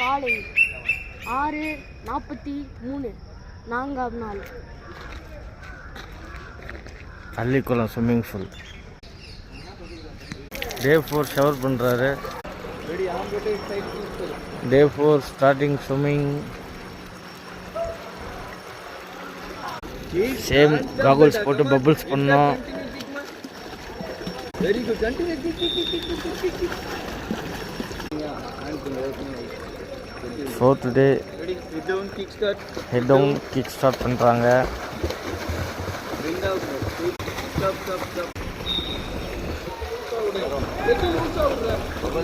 காலை ஆறு நாற்பத்தி மூணு நான்காம் நாள். Allikulam swimming pool day four shower பண்ணுறாரு day four starting swimming same goggles போட்டு பபிள்ஸ் பண்ணோம். So day head down kick start பண்ணுறாங்க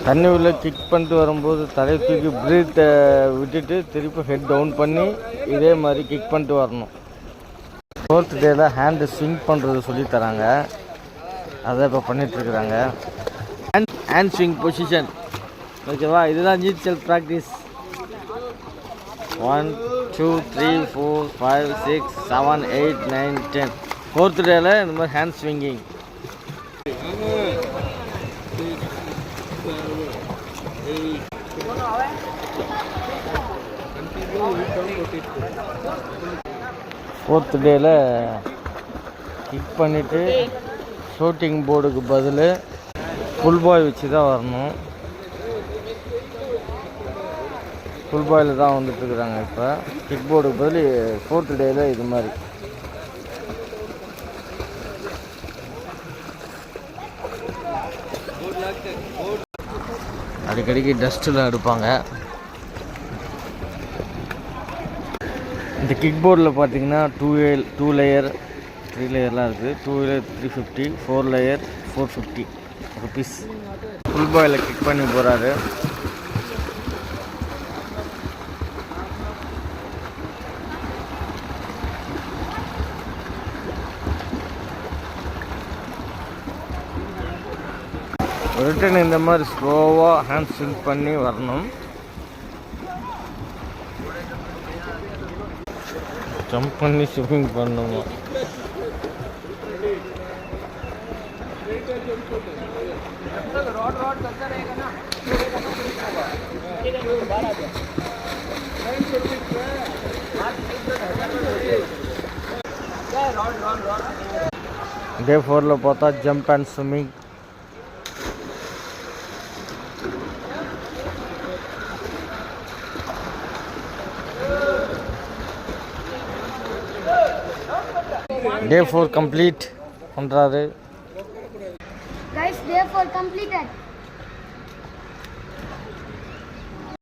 தண்ணி உள்ள கிக் பண்ணிட்டு வரும்போது தலை தூக்கி பிரீத்தை விட்டுட்டு திருப்பி ஹெட் டவுன் பண்ணி இதே மாதிரி கிக் பண்ணிட்டு வரணும். ஃபோர்த் தான் ஹேண்டு ஸ்விங் பண்ணுறது சொல்லி தராங்க. அதை இப்போ பண்ணிகிட்ருக்குறாங்க ஹேண்ட் ஹேண்ட் ஸ்விங் பொசிஷன் ஓகேவா இதுதான் நீச்சல் practice one two three four five six seven eight nine ten fourth டேல இந்த மாதிரி ஹேண்ட் ஸ்விங்கிங் ஃபோர்த் டேல கிக் பண்ணிவிட்டு ஷூட்டிங் போர்டுக்கு பதில் ஃபுல் பாய் வச்சு தான் வரணும். ஃபுல் பாயில் தான் வந்துட்டுருக்குறாங்க இப்போ. கிக் போர்டுக்கு பதில் ஃபோர்த்து டேயில் இது மாதிரி. அடிக்கடிக்கு டஸ்ட்டில் எடுப்பாங்க. இந்த கிக் போர்டில் பார்த்தீங்கன்னா டூ ஏல் டூ லேயர் த்ரீ லேயர்லாம் இருக்குது two layer three fifty four layer four fifty rupees full boil kick பண்ணி போகிறாரு ரிட்டன் இந்த மாதிரி ஸ்லோவாக ஹேண்ட் ஸ்விங் பண்ணி வரணும் ஜம்ப் பண்ணி ஸ்விம்மிங் பண்ணணும் டே ஃபோரில் பார்த்தா jump and swimming day four complete பண்ணுறாரு கைஸ் டே ஃபோர் கம்ப்ளீட்டட்